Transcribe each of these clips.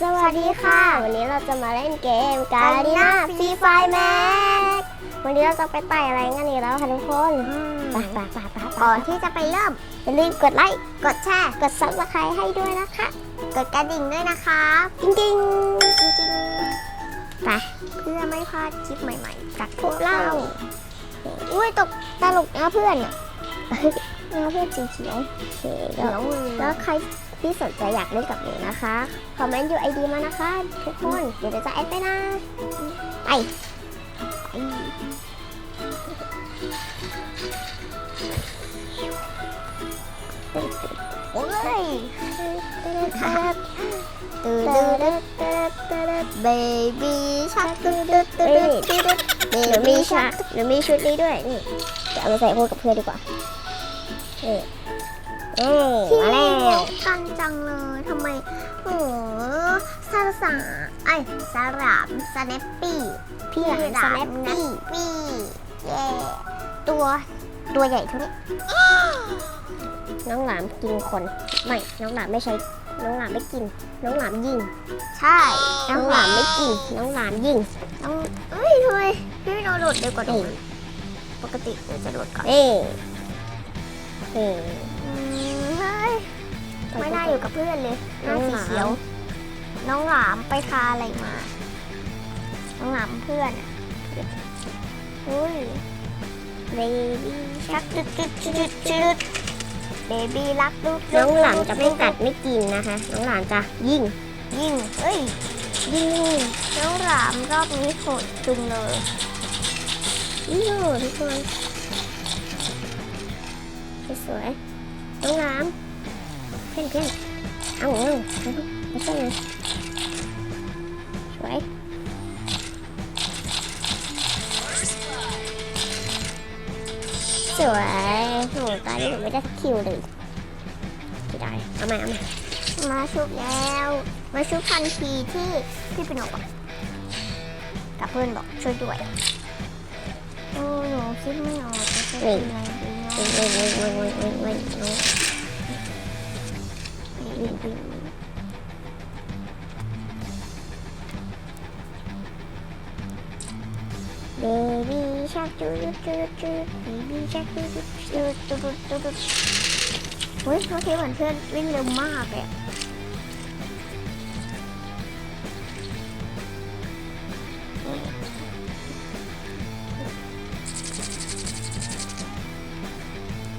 สวัสดีค่ะ วันนี้เราจะมาเล่นเกมกา d ีน่าฟรีไฟแม็กวันนี้เราจะไปไต่อะไรกันอีกแล้วค่ะทุกคนไปไปไปไปก่อนที่จะไปเริ่มอย่าลืมกดไลค์ กดแชร์ กดซับสไครต์ให้ด้วยนะคะ กดกระดิ่งด้วยนะคะจริงจริงจริงจริงๆไปเพื่อไม่พลาดคลิปใหม่ๆ จากพวกเราอุ้ยตกตลกนะเพื่อนอะนะเพื่อนสีเขียวโอเคเดี๋ยวแล้วใคร ที่สนใจอยากเล่นกับหนูนะคะ คอมเมนต์ยูไอดีมานะคะ ทุกคน เดี๋ยวจะแอดไปนะ ไปไปโอ้ยตื่นตื่นตื่นตื่นตื่นเบบี้ชาร์กตื่นตื่นตื่นตื่นเบบี้ชักเดี๋ยวมีชุดนี้ด้วย นี่จะเอามาใส่คู่กับเพื่อนดีกว่านี่ เอ้ยมาแล้วกันจังเลยทำไมโอ้ซาสาไอ้สารามสแนปปี้พี่หลานสแนปปี้ปี้เย่ตัวตัวใหญ่เท่านี้ น้องหลามกินคน ไม่ น้องหลามไม่ใช่ น้องหลามไม่กิน น้องหลามยิง ใช่น้องหลามไม่กิน น้องหลามยิง ต้องเอ้ยทำไมพี่โดนหลุดเร็วกว่าเดิมปกติเราจะหลุดก่อน เอ้เอ้อืมเฮ้ย ไม่น่าอยู่กับเพื่อนเลย หน้าสีเขียว น้องหลามไปทาอะไรมา น้องหลามเพื่อนอะอุ้ยเบบี้ชักจุดจุดจุดจุดเบบี้รักลูกน้องหลามจะไม่กัดไม่กินนะคะ น้องหลามจะยิงยิงเอ้ยยิงน้องหลามรอบนี้โหดจุงเลยยิงโหทุกคนสวยๆน้องหลาม เพื่อนเพื่อนเอาเอาไม่ใช่ไงสวยสวยโหตอนนี้ผมไม่ได้คิวเลยไม่ได้เอาม่เอาม่มาชุบแล้ว มาชุบทันทีที่พี่เปิโนบอกกับเพื่อนบอกช่วยด้วยโอ้หนูคิดไม่ออกจะใช้ยังไงดีเนาะ เว้ยเว้ยเว้ยเว้ยเบบี้ชักจูดจูดจูดเบบี้ชักจูดจุดตุ๊ดตุ๊ดตุ๊ดเฮ้ยเขาคิดเหมือนเพื่อนวิ่งเร็วมากเลย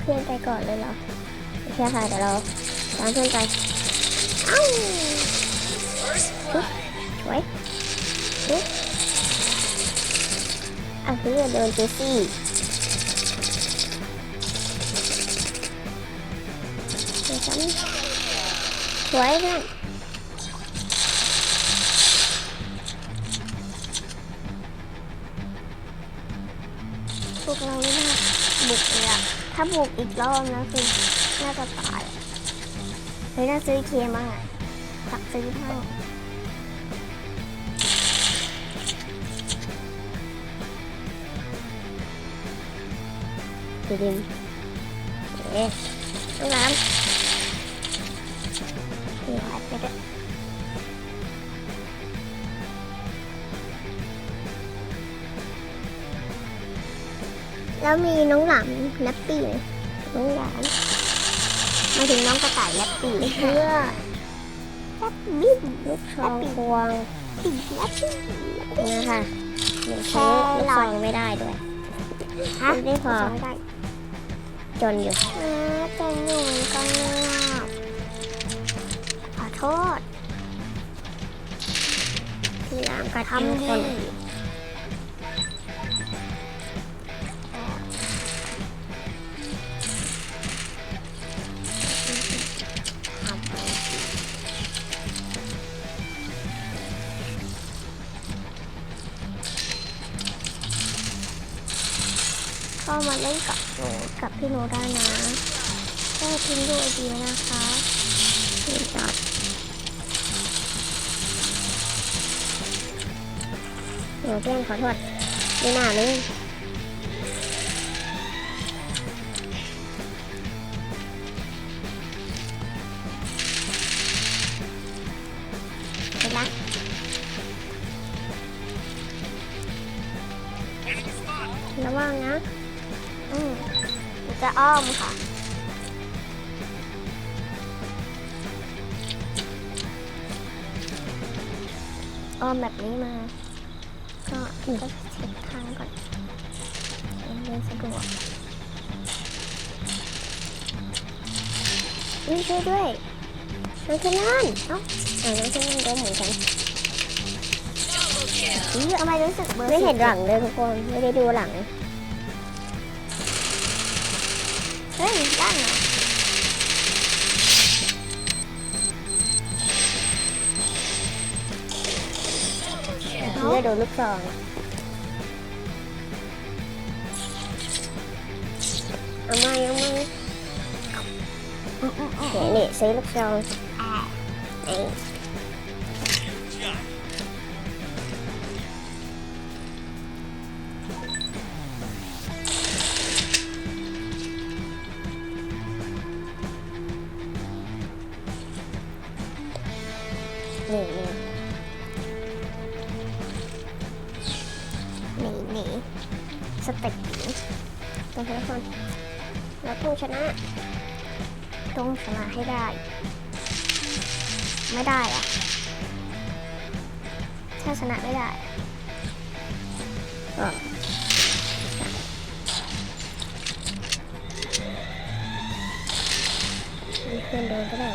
เพื่อนไปก่อนเลยเหรอใช่ค่ะเดี๋ยวเราตามเพื่อนไป สวยปึ๊บอะเพื่อโดนเจสซี่เดี๋ยฉันสวยเพื่อนพวกเราไม่น่าบุกเลยอะถ้าบุกอีกรอบนะคือน่าจะตาย ยน่าซื้อเคมางอะตักซื้อบ้างดีดิมเอ๊ะน้องน้ำหายไปด้วยแล้วมีน้องหลามแรปปี้ไหมน้องหลานห มาถึงน้องกระต่ายแรปปี้เพื่อแรปปี้ลูกชองควงปีแรปปี้นี่ค่ะหนูใช้ลูกซองไม่ได้ด้วยฮะไม่พอไม่ได้จนอยู่จะอยู่กันเลยอขอโทษพี่น้ำกัดทำคดีน มาเล่นกับหนูกับพี่โนได้นะก็ทิ้งดูไอเดียนะคะพี่จอดหนูเพื่อนขอโทษไม่น่าเลย มันจะอ้อมค่ะ อ้อมแบบนี้มา ก็ก็เช็คทางก่อนเดินสะดวกนี่ช่วยด้วยน้องเทนนันเอ้าอ่าน้องเทนนันก็เหมือนกันอุ๊ยทำไมรู้สึกเบอร์ไม่เห็นสิบหลังเลยทุกคน ไม่ได้ดูหลัง เพื่อโดนลูกซองเอามาเอามาอืมอืมอืมเดี๋ยวนี่ซื้อลูกซองอ่าไอ้ ชนะ ต้องชนะให้ได้ ไม่ได้อะถ้าชนะไม่ได้ก็มีเพื่อนโดนก็ได้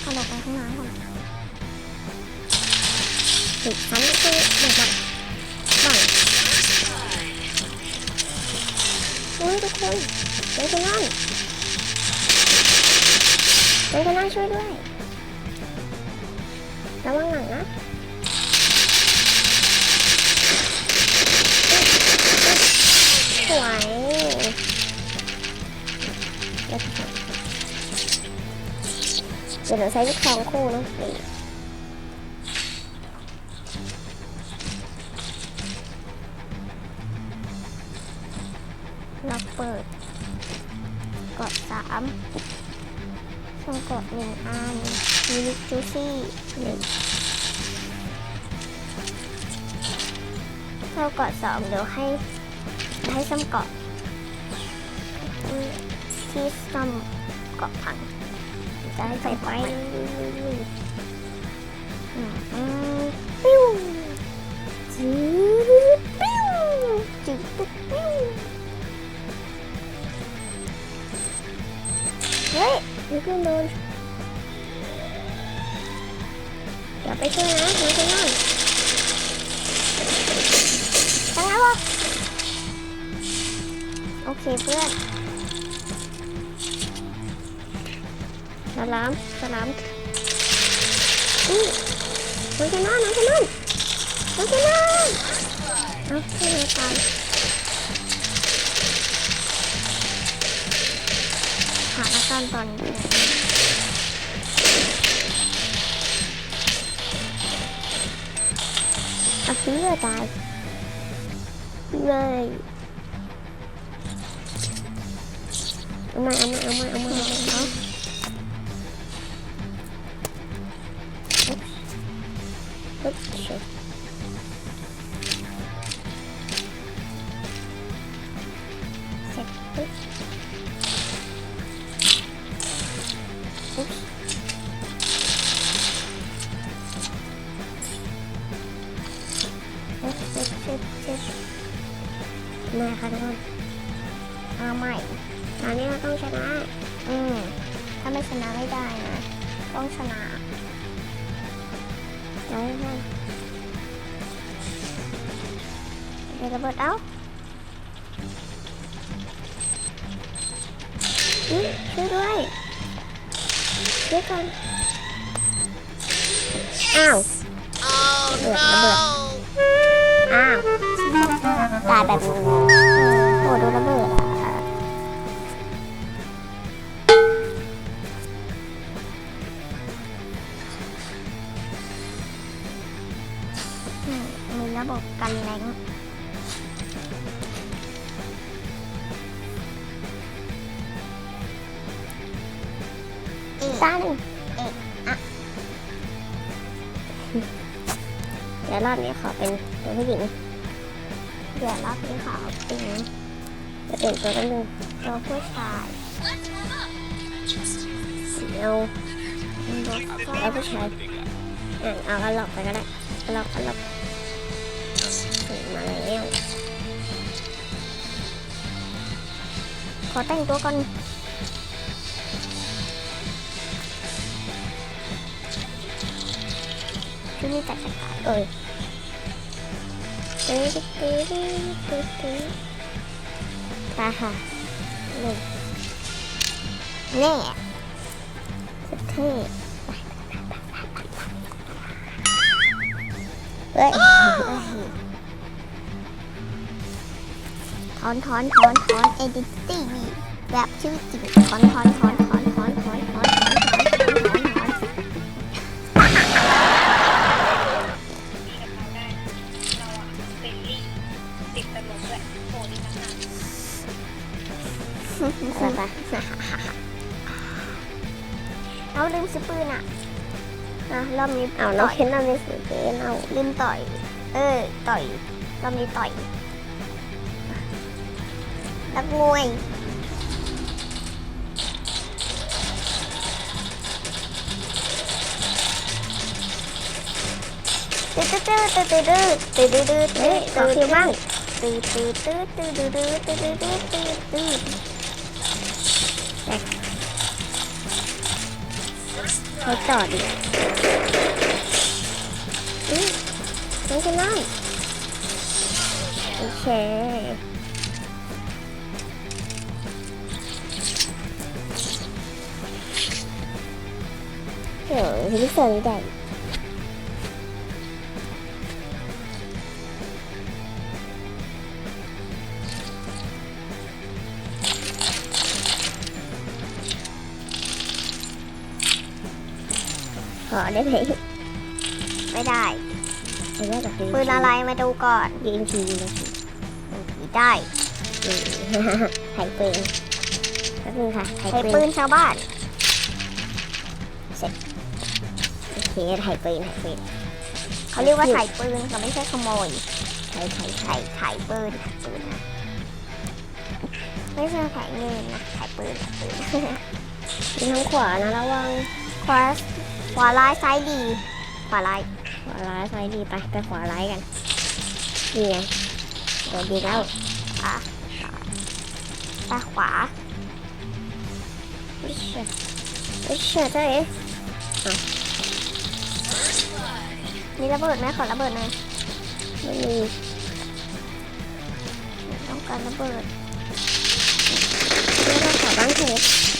เอาเราไปข้างหน้าก่อนถูกซ้ำก็คือหนึ่งบังบั โอ้ยทุกคนเฮ้ยคุณนั่นเฮ้ยคุณนั่นช่วยด้วยระวังหลังนะสวยเดี๋ยวเดี๋ยวเราใช้ลูกซองคู่นะ สองเดี๋ยวให้ให้ซ้ำเกาะที่ซ้ำเกาะพังจะให้ใส่ไฟเกาะใหม่อืมปิ้วจืดปิ้วจืดปุ๊บปิ้วเฮ้ยมีเพื่อนโดนเดี๋ยวไปช่วยนะน้องเจนอน ตั้งแล้วะโอเคเพื่อนสลามสลามนี่น้องเจนอนน้องเจนอนน้องเจนอนเอาเพื่อนมาตายหาอาการตอนนี้เอาเพื่อนตายเลย ต้องชนะเดี๋ยวให้เดี๋ยวระเบิดเอาช่วยด้วยช่วยก่อนอ้าวระเบิดระเบิดอ้าวตายแบบโอ้โดนระเบิด ระบบกันแรงอีกตาหนึ่งเอ๊ะอะเดี๋ยวรอบนี้ขอเป็นตัวผู้หญิงเดี๋ยวรอบนี้ขอเป็นจะเป็นตัวกันหนึ่งตัวผู้ชายสีเอาแล้วผู้ชายอะเอากระหลอกไปก็ได้กระหลอกกระหลอก ขอแต่งตัวก่อนที่นี่จัดการเอ้ยตื้อตื้อตื้อตื้อตื้อตาค่ะหนึ่งแน่สุดเท่เฮ้ย อนถอนถอนถอนเอดิตี้แบบชื่อจริงถอนถอนถอนถอนถอนถอนถอนถอนถอนถอนถอนไปเอาลืมซื้อปืนอะอะรอบนี้เอาน้องเคนเอาในสีเกนเอาลืมต่อย เออต่อยรอบนี้ต่อย นักมวยตื้อตื้อตื้อตื้อตื้อตื้อตื้อตื้อเฮ้ยขอตื้อคิวบ้างตื้อตื้อตื้อตื้อตื้อตื้อตื้อตื้อตื้อตื้อเขาจอดดิอืมน้องเคนเอาโอเค โอ้ยพี่สนใจขอได้ไหมไม่ได้ไอ้แรกกับปืนอะไรมาดูก่อนยิงทีเลยสิผีได้ไข่ปืนแป๊บนึงค่ะไข่ปืนชาวบ้าน เคไข่ปืนไข่ปืนเขาเรียกว่าถ่ายปืนเขาไม่ใช่ขโมยไข่ไข่ถ่ายถ่ายปืนถ่ายปืนนะไม่ใช่ถ่ายเงินนะถ่ายปืนถ่ายปืนมีทางขวานะระวังขวาขวาร้ายซ้ายดี ขวาร้ายขวาร้ายซ้ายดีไปไปขวาร้ายกันนี่ไงเดี๋ยวดีแล้วอะตาขวาวิเชษวิเชษเจ๊ มีระเบิดไหมขอระเบิดหน่อยไม่มีต้องการระเบิดเรียกว่าขวาบ้านเทปโ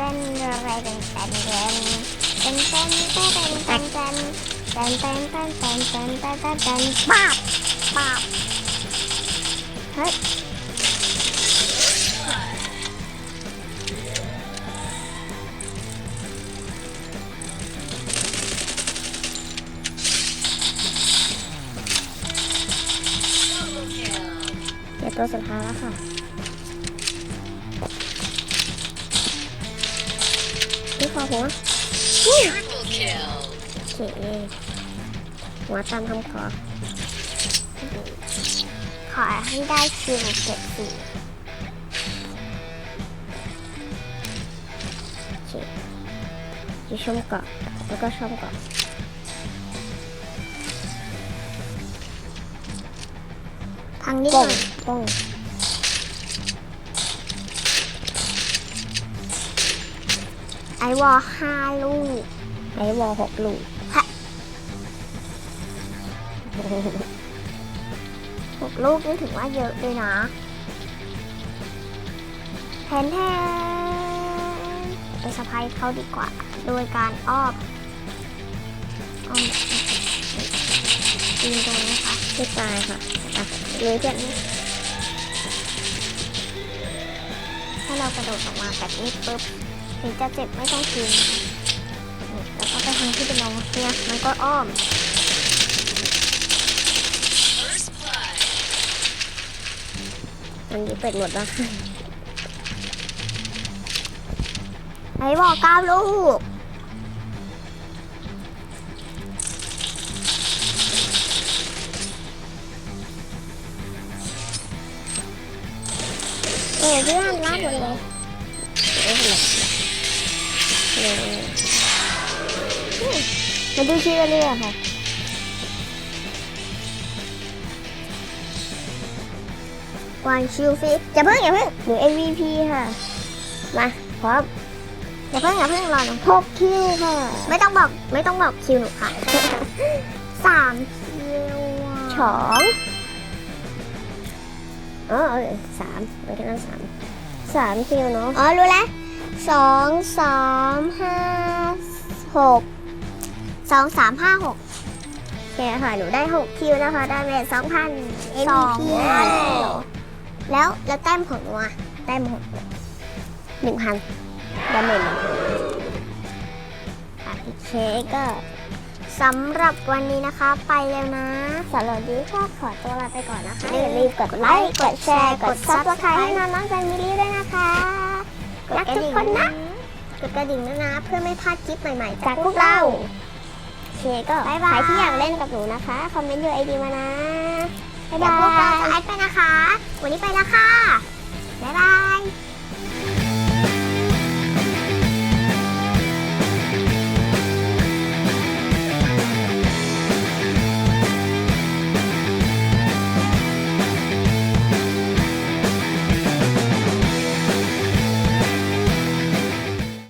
ตนแตนอะไรแตนแตนแตนแตนแตนแตนแตนแตนแตนแตนแตนแตนแตนแตนแตนแตนป้าบป้าบเฮ้ยเดี๋ยวตัวสุดท้ายแล้วค่ะ หัว Triple kill. โอเคหัวตามคำขอ ขอให้ได้คิวเจ็ดสี่อยู่ช่องเกาะแล้วก็ช่องเกาะพังนิดหป้อน่งอยป้อง ไอวอลห้าลูก ไอวอลหกลูกหกลูกนี่ถือว่าเยอะเลยนะแทนแทนไปสะพายเขาดีกว่า โดยการอ้อมอ้อมปีนตรงนี้ค่ะไม่ตายค่ะอะเลยเพื่อนถ้าเรากระโดดออกมาแบบนี้ปุ๊บ ถึงจะเจ็บไม่ต้องกินแล้วก็ไปทางที่เป็นน้องเนี่ยมันก็อ้อม First blood. มันนี้เปิดหมดแล้วไอ้บอกก้าวลูกเออเพื่อนลาดหมดเลย เอ้ยเลยมาดูชื่อเรื่องค่ะวันชิลฟิกอย่าเพิ่งอย่าเพิ่งหรือ MVP ค่ะ มาพร้อมอย่าเพิ่งอย่าเพิ่งรอหนูหกคิวค่ะ ไม่ต้องบอกไม่ต้องบอกคิวหนูค่ะสามคิวสองอ๋อสามมันก็ต้องสามสามคิวเนาะอ๋อรู้แล้ว สองสามห้าหกสองสามห้าหกโอเคค่ะหนูได้หกคิวนะคะได้เมจสองพันสอง MVP พันแล้วแล้วแต้มของหนูอะได้หมดหนึ่งพันดาเมจหนึ่งพันค่ะโอเคก็สำหรับวันนี้นะคะไปแล้วนะสำหรับวันนี้ก็ขอตัวลาไปก่อนนะคะอย่าลืมกดไลค์ กดแชร์ กดซับสไครต์ให้น้องน้องๆแฟมิลี่ด้วยนะคะ รักทุกคนนะ กดกระดิ่งด้วยนะเพื่อไม่พลาดคลิปใหม่ๆ จากพวกเรา โอเคก็บ๊ายบายใครที่อยากเล่นกับหนูนะคะ คอมเมนต์ยูไอดีมานะบ๊ายเดี๋ยวบาพวกเราจะยแอดไปนะคะ วันนี้ไปแล้วค่ะ บ๊ายบาย